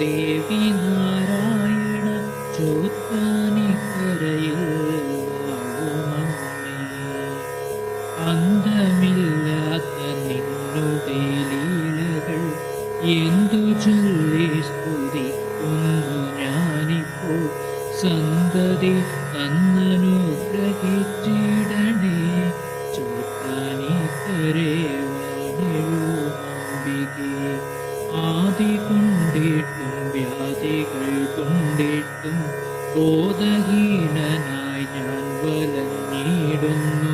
ദേവി നാരായണ ചോത്താനിക്കരയിൽ അന്തമില്ലാത്ത നിന്നുടെ ലീലകൾ എന്തു ചൊല്ലി സ്തുതിക്കുന്നു ഞാനിപ്പോൾ സന്തതി നന്നനുഗ്രഹിച്ചിട ഞാൻ വലഞ്ഞിടുന്നു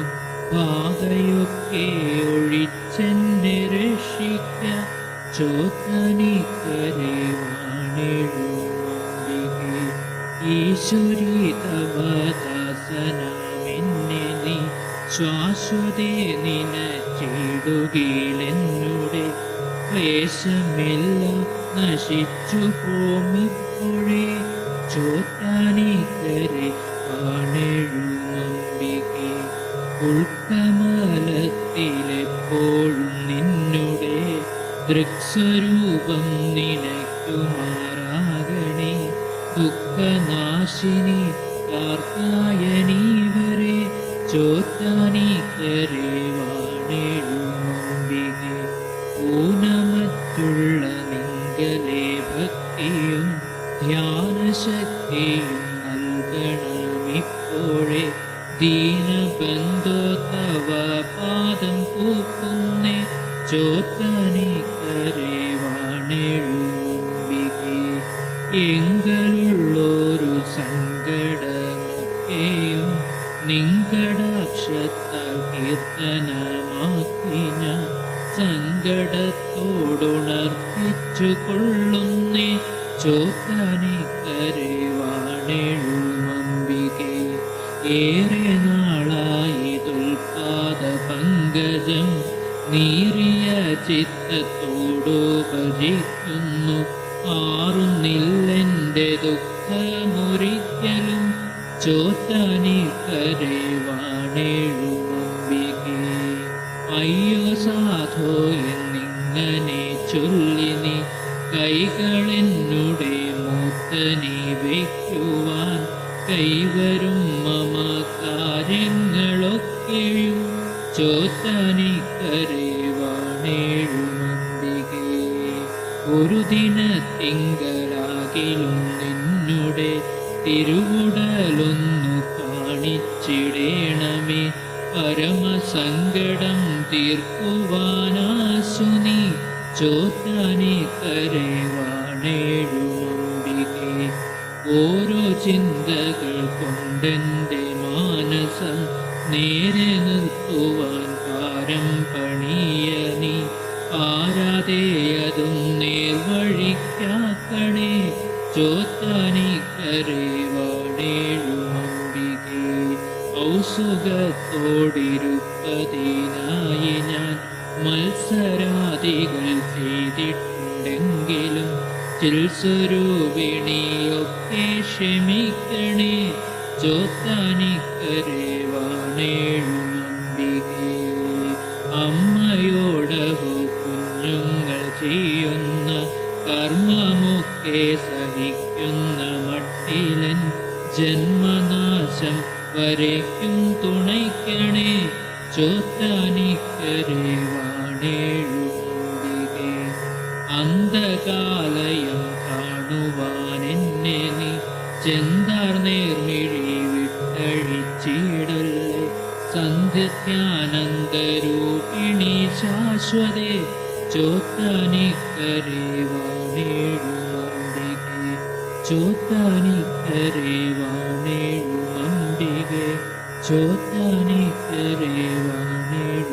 പാതയൊക്കെ ഒഴിച്ചെന്നെ രക്ഷിക്ക. ചോത്തനിക്കരെ വാണിഴുമ്പികെ ഈശ്വരി തവദാസനാമെന്നെ നീ ശ്വാശ്വതേ നിനച്ചിടുകയിലെന്നുടെ ക്ലേശമെല്ലാം നശിച്ചു പോമിപ്പോഴേ. ചോറ്റാനിക്കരെ ആണെഴുമമ്പികെ ഉൾക്കമലത്തിലെപ്പോഴും നിന്നുടെ ദൃക്സ്വരൂപം നിനയ്ക്കുമാറാകണേ. ദുഃഖനാശിനി കാർത്തായനീ വരെ ചോറ്റാനിക്കരെ വാണെഴുമമ്പികെ ഊനമറ്റുള്ള നിങ്കലെ ഭക്തിയും ധ്യാനശക്തിയും നൽകണമിപ്പോഴേ ദീനബന്ധോ തവ പാദം പൂക്കുന്നേ ചോത്താനി വാണെഴുമ്പികെ എങ്കിലുള്ളൊരു സങ്കടമൊക്കെയും നിങ്കടാക്ഷത്താൽ കീർത്തനമാക്കി ഞാൻ സങ്കടത്തോടുണർപ്പിച്ചു കൊള്ളുന്നേ ചോത്താനിക്കരെ വാണെഴുമമ്പികെ ഏറെ നാളായി ദുൽപാദ പങ്കജം നീറിയ ചിത്തത്തോടു മാറുന്നില്ലെന്റെ ദുഃഖമൊരിക്കലും ചോത്താനിക്കരെ വാണേഴുമമ്പികെ അയ്യോ സാധോ എന്നിങ്ങനെ ചൊല്ലിനി കൈകളെന്നുടെ മൂത്തനെ വയ്ക്കുവാൻ കൈവരും മമ കാര്യങ്ങളൊക്കെയും ചോത്താനിക്കരെ വാണേഴുമന്തികെ ഒരു ദിനത്തിങ്കളാകിലും നിന്നുടെ തിരുവുടലൊന്നു കാണിച്ചിടേണമേ. പരമസങ്കടം തീർക്കുവാനാശു നീ ചോത്താനിക്കരെ ചിന്തകൾ കൊണ്ടെന്റെ മാനസം നേരെ നിർത്തുവാൻ പാരം പണിയ നീ. ആരാതെയതും നേർവഴിക്കാക്കണേ ചോത്താനിക്കരെ വാണേഴുമമ്പികെ ഔസുഖത്തോടിരുപ്പതിനായി ഞാൻ മത്സരാദികൾ ചെയ്തിട്ടുണ്ടെങ്കിലും ചിൽസ്വരൂപിണിയൊക്കെ ക്ഷമിക്കണേ. ചോത്താനിക്കരെ വാണേഴുമമ്പികെ അമ്മയോടഹോ കുഞ്ഞുങ്ങൾ ചെയ്യുന്ന കർമ്മമൊക്കെ സഹിക്കുന്ന മട്ടിലൻ ജന്മനാശം വരയ്ക്കും തുണയ്ക്കണേ. ചോത്താനിക്കരെ വാണേഴുമമ്പികെ അന്ധകാലയം കാണുവാൻ എന്നെ നീ ചെന്താർ നേർമിഴി വിട്ടഴിച്ചിടല്ലേ സന്ധ്യത്യാനന്ദരൂപിണി ശാശ്വതേ ചോത്താനിക്കരെ വാണേഴുമമ്പികെ ചോത്താനിക്കരെ വാണേഴുമമ്പികെ ചോത്താനിക്കരെ വാണേഴു